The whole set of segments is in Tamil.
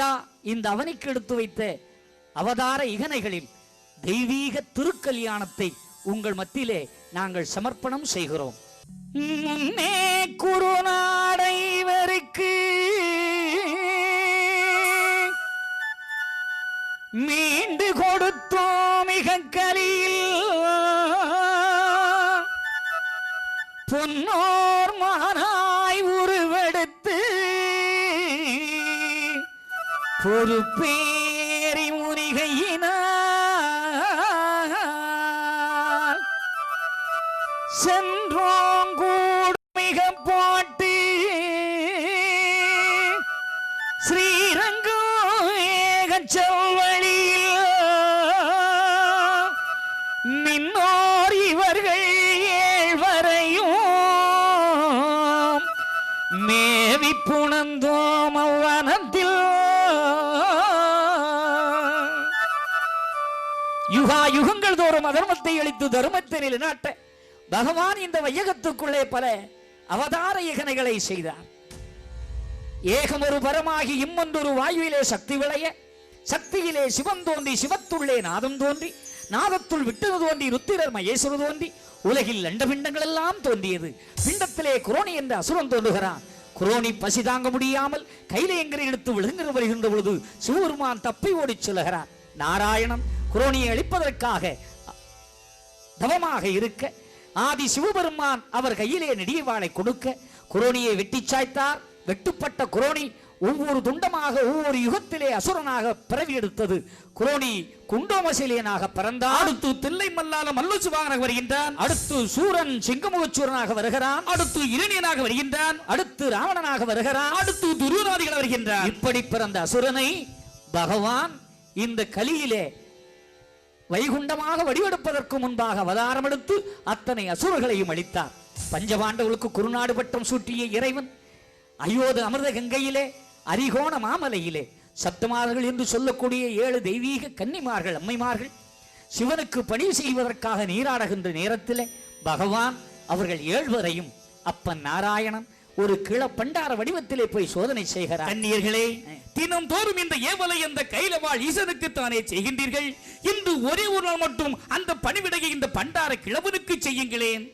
ஐயா இந்த அவனுக்கு எடுத்து வைத்த அவதார இகனைகளில் தெய்வீக திருக்கல்யாணத்தை உங்கள் மத்தியிலே நாங்கள் சமர்ப்பணம் செய்கிறோம். முன்னே குருநாடைவருக்கு மீண்டு கொடுத்தோம் மிக கலியில் பொன்னோர் மானாய் பொறுப்பேறி முனிகையினால் சென்றோம் கூட மிக போட்டு. ஸ்ரீரங்கம் ஏகச் செல்வழியில் யுகங்கள் தோறும் அதர்மத்தை அளித்து தர்மத்தை நிலைநாட்ட பகவான் இந்த வையகத்துக்குள்ளே பல அவதார இகனைகளை செய்தார். ஏகம் ஒரு பரமாகி இம்மொன்றொரு வாயுவிலே சக்தி விளைய சக்தியிலே சிவம் தோன்றி சிவத்துள்ளே நாதம் தோன்றி நாதத்துள் விட்டது தோன்றி ருத்திரர் மகேஸ்வரு தோன்றி உலகில் லண்டபிண்டங்கள் எல்லாம் தோன்றியது. பிண்டத்திலே குரோணி என்ற அசுரன் தோன்றுகிறான். குரோணி பசி தாங்க முடியாமல் கையிலேங்கிற எடுத்து விழுங்கிற வருகின்ற பொழுது சிவபெருமான் தப்பி ஓடிச் செல்கிறார் நாராயணன் குரோணியை அழிப்பதற்காக தவமாக இருக்க ஆதி சிவபெருமான் அவர் கையிலே நெடியவாளை கொடுக்க குரோணியை வெட்டிச் சாய்த்தார். வெட்டுப்பட்ட குரோணி ஒவ்வொரு துண்டமாக ஒவ்வொரு யுகத்திலே அசுரனாக பிறவி எடுத்தது. குரோணி குண்டோமசிலியனாக பிறந்தார் அடுத்து தில்லை மல்லால மல்லுசுவாகனாக வருகின்றான். அடுத்து சூரன் சிங்கமுகச்சூரனாக வருகிறான். அடுத்து இரணியனாக வருகின்றான். அடுத்து ராவணனாக வருகிறான். அடுத்து துருவநாதிகள் வருகின்றான். இப்படி பிறந்த அசுரனை பகவான் இந்த கலியிலே வைகுண்டமாக வடிவெடுப்பதற்கு முன்பாக அவதாரம் எடுத்து அத்தனை அசுரர்களையும் அளித்தார் பஞ்சபாண்டவர்களுக்கு குறுநாடு பட்டம் சூட்டிய இறைவன் அயோது அமிர்த கங்கையிலே அரிகோண மாமலையிலே சத்துமார்கள் என்று சொல்லக்கூடிய ஏழு தெய்வீக கன்னிமார்கள் அம்மைமார்கள் சிவனுக்கு பணி செய்வதற்காக நீராடுகின்ற நேரத்திலே பகவான் அவர்கள் ஏழ்வரையும் அப்பன் நாராயணன் ஒரு கிள பண்டார வடிவத்திலே போய் சோதனை செய்கிறார். கண்ணியர்களே தினம் தோறும் இந்த ஏவலை அந்த கைலவாள் ஈசனுக்கு தானே செய்கின்றீர்கள்? இன்று ஒரே ஒரு நாள் மட்டும் அந்த பணிவிடையை இந்த பண்டார கிழவனுக்கு செய்யுங்களேன்.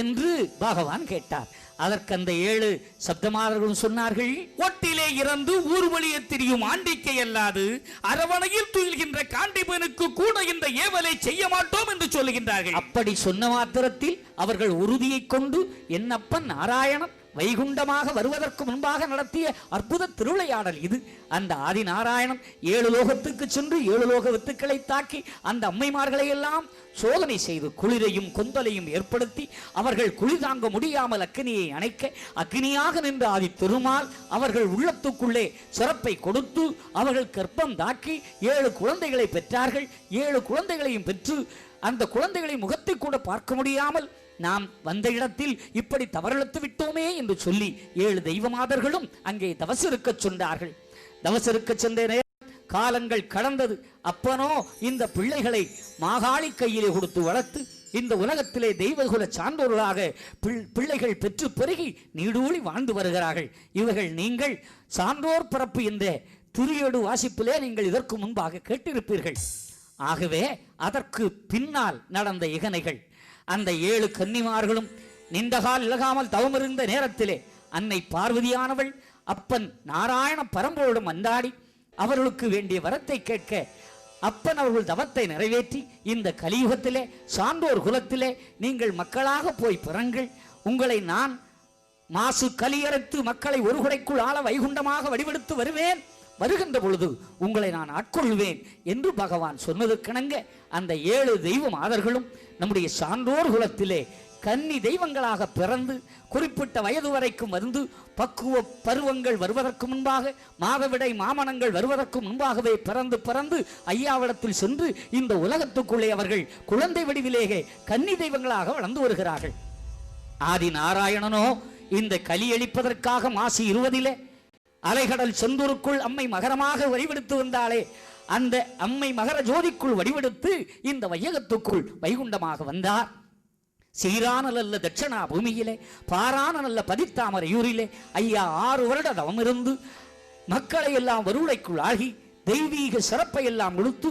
என்று பகவான் கேட்டார். அதற்கு அந்த ஏழு சப்தமாரர்களும் சொன்னார்கள் ஒட்டிலே இறந்து ஊர் வழியே திரியும் ஆண்டிக்கை அல்லாது அரவணையில் துயில்கின்ற காண்டிபனுக்கு கூட இந்த ஏவலை செய்ய மாட்டோம் என்று சொல்லுகின்றார்கள். அப்படி சொன்ன மாத்திரத்தில் அவர்கள் உறுதியை கொண்டு என்னப்பன் நாராயணன் வைகுண்டமாக வருவதற்கு முன்பாக நடத்திய அற்புத திருவிளையாடல் இது. அந்த ஆதிநாராயணன் ஏழு லோகத்துக்கு சென்று ஏழு லோக வித்துக்களை தாக்கி அந்த அம்மைமார்களை எல்லாம் சோதனை செய்து குளிரையும் கொந்தலையும் ஏற்படுத்தி அவர்கள் குளிர் தாங்க முடியாமல் அக்னியை அணைக்க அக்னியாக நின்ற ஆதி திருமால் அவர்கள் உள்ளத்துக்குள்ளே சிறப்பை கொடுத்து அவர்கள் கற்பம் தாக்கி ஏழு குழந்தைகளை பெற்றார்கள். ஏழு குழந்தைகளையும் பெற்று அந்த குழந்தைகளை முகத்தை கூட பார்க்க முடியாமல் நாம் வந்த இடத்தில் இப்படி தவறிழத்து விட்டோமே என்று சொல்லி ஏழு தெய்வமாதர்களும் அங்கே தவசிருக்க சென்றார்கள் தவசிருக்க சென்ற நேரம் காலங்கள் கடந்தது. அப்பனோ இந்த பிள்ளைகளை மாகாளி கையிலே கொடுத்து வளர்த்து இந்த உலகத்திலே தெய்வகுல சான்றோர்களாக பிள்- பிள்ளைகள் பெற்று பெருகி நீடூழி வாழ்ந்து வருகிறார்கள். இவர்கள் நீங்கள் சான்றோர் பிறப்பு என்ற துரியடு வாசிப்பிலே நீங்கள் இதற்கு முன்பாக கேட்டிருப்பீர்கள். ஆகவே அதற்கு பின்னால் நடந்த இகனைகள் அந்த ஏழு கன்னிமார்களும் நின்றகால் இலகாமல் தவமிருந்த நேரத்திலே அன்னை பார்வதியானவள் அப்பன் நாராயண பரம்பரோடும் அந்தாடி அவர்களுக்கு வேண்டிய வரத்தை கேட்க அப்பன் அவர்கள் தவத்தை நிறைவேற்றி இந்த கலியுகத்திலே சான்றோர் குலத்திலே நீங்கள் மக்களாக போய் பிறங்கள் உங்களை நான் மாசு கலியறுத்து மக்களை ஒரு குடைக்குள் ஆள வைகுண்டமாக வடிவெடுத்து வருவேன். வருகின்ற பொழுது உங்களை நான் ஆட்கொள்வேன் என்று பகவான் சொன்னதுக்கிணங்க அந்த ஏழு தெய்வ மாதர்களும் நம்முடைய சான்றோர் குலத்திலே கன்னி தெய்வங்களாக பிறந்து குறிப்பிட்ட வயது வரைக்கும் வந்து பக்குவ பருவங்கள் வருவதற்கு முன்பாக மாதவிடை மாமனங்கள் வருவதற்கு முன்பாகவே பிறந்து பிறந்து ஐயாவிடத்தில் சென்று இந்த உலகத்துக்குள்ளே அவர்கள் குழந்தை வடிவிலேயே கன்னி தெய்வங்களாக வளர்ந்து வருகிறார்கள். ஆதி நாராயணனோ இந்த கலியளிப்பதற்காக மாசி இருவதிலே அலைகடல் செந்தூருக்குள் அம்மை மகரமாக வடிவெடுத்து வந்தாளே. அந்த அம்மை மகர ஜோதிக்குள் வடிவெடுத்து இந்த வையகத்துக்குள் வைகுண்டமாக வந்தார். சீரான நல்ல தட்சணா பூமியிலே பாரான நல்ல பதித்தாமரையூரிலே ஐயா ஆறு வருட தவமிருந்து மக்களை எல்லாம் வருளைக்குள் ஆகி தெய்வீக சிறப்பை எல்லாம் கொடுத்து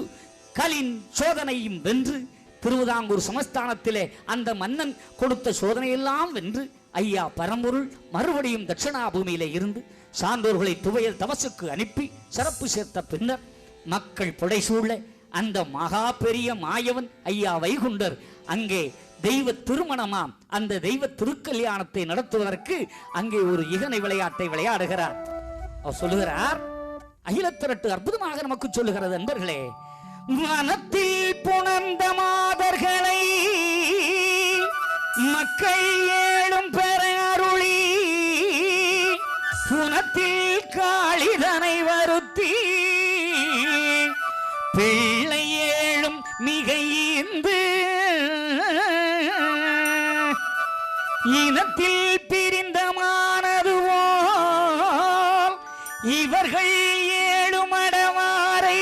கலின் சோதனையும் வென்று திருவிதாங்கூர் சமஸ்தானத்திலே அந்த மன்னன் கொடுத்த சோதனையெல்லாம் வென்று ஐயா பரம்பொருள் மறுபடியும் தட்சிணாபூமியிலே இருந்து சான்றோர்களை துவையல் தவசுக்கு அனுப்பி சிறப்பு சேர்த்த பின்னர் மக்கள் புடைசூழ அந்த மகா பெரிய மாயவன் ஐயா வைகுண்டர் அங்கே தெய்வ திருமணமாம். அந்த தெய்வ திருக்கல்யாணத்தை நடத்துவதற்கு அங்கே ஒரு இகனை விளையாட்டை விளையாடுகிறார். அவர் சொல்லுகிறார் அகிலத்திரட்டு அற்புதமாக நமக்கு சொல்லுகிறது நண்பர்களே மனத்தில் புணர்ந்த மாதர்களை மக்கள் ஏழும் பெற காளிதனை வருத்தி. பிள்ளை ஏழும் மிகையிந்து இனத்தில் பிரிந்தமானதுவோ இவர்கள் ஏழுமடவாரை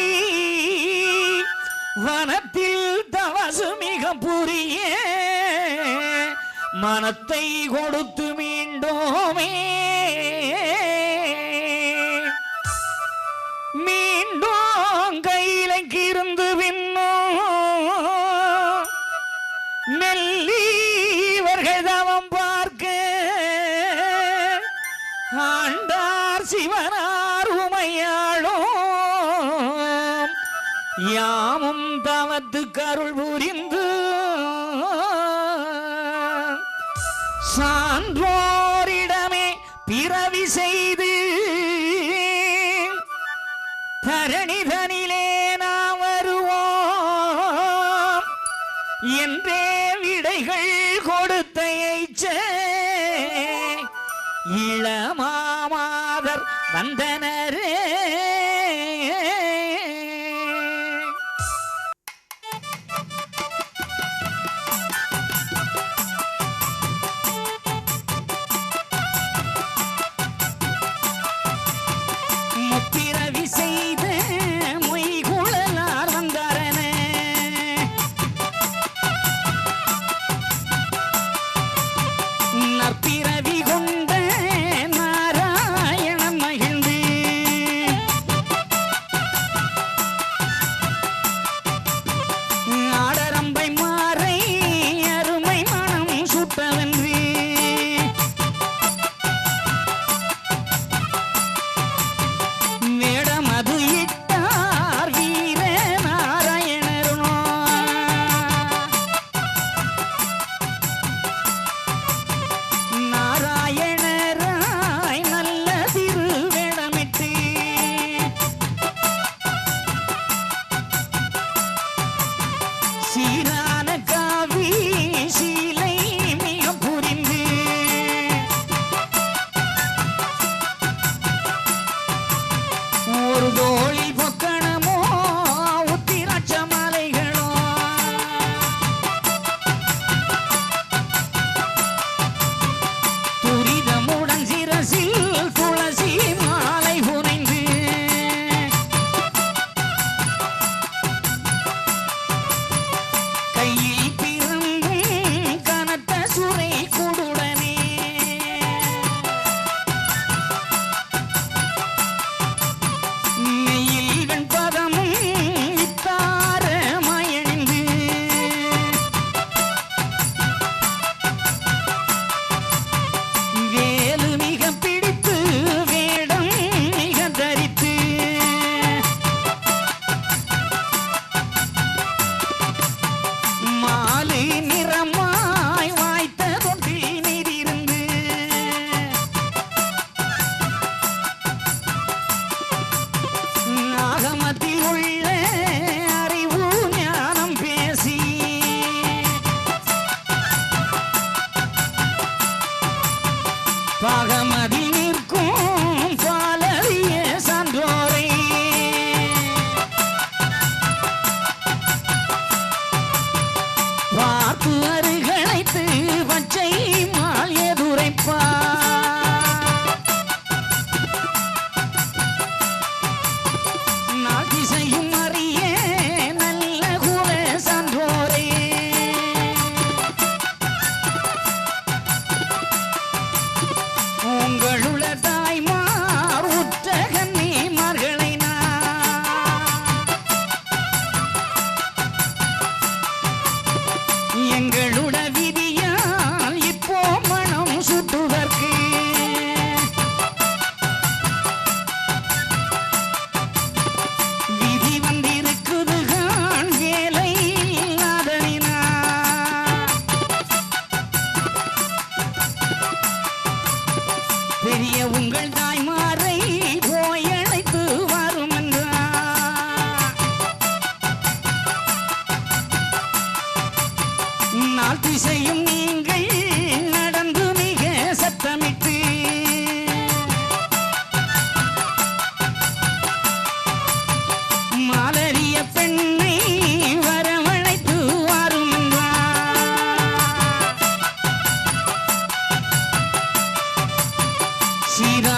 வனத்தில் தவசு மிக புரிய. மனத்தை கொடுத்து யாமும் கருள் புரிந்து சான்றோரிடமே பிறவி செய்து தரணிதனிலே நாம் வருவோம். என்றே விடைகள் கொடுத்த இளமாமாதர் வந்தனரே. எல்லா திசையும் நீங்கள் நடந்து மிக சத்தமிட்டு. மாலரிய பெண்ணை வரவழைத்து வாரும் சீரா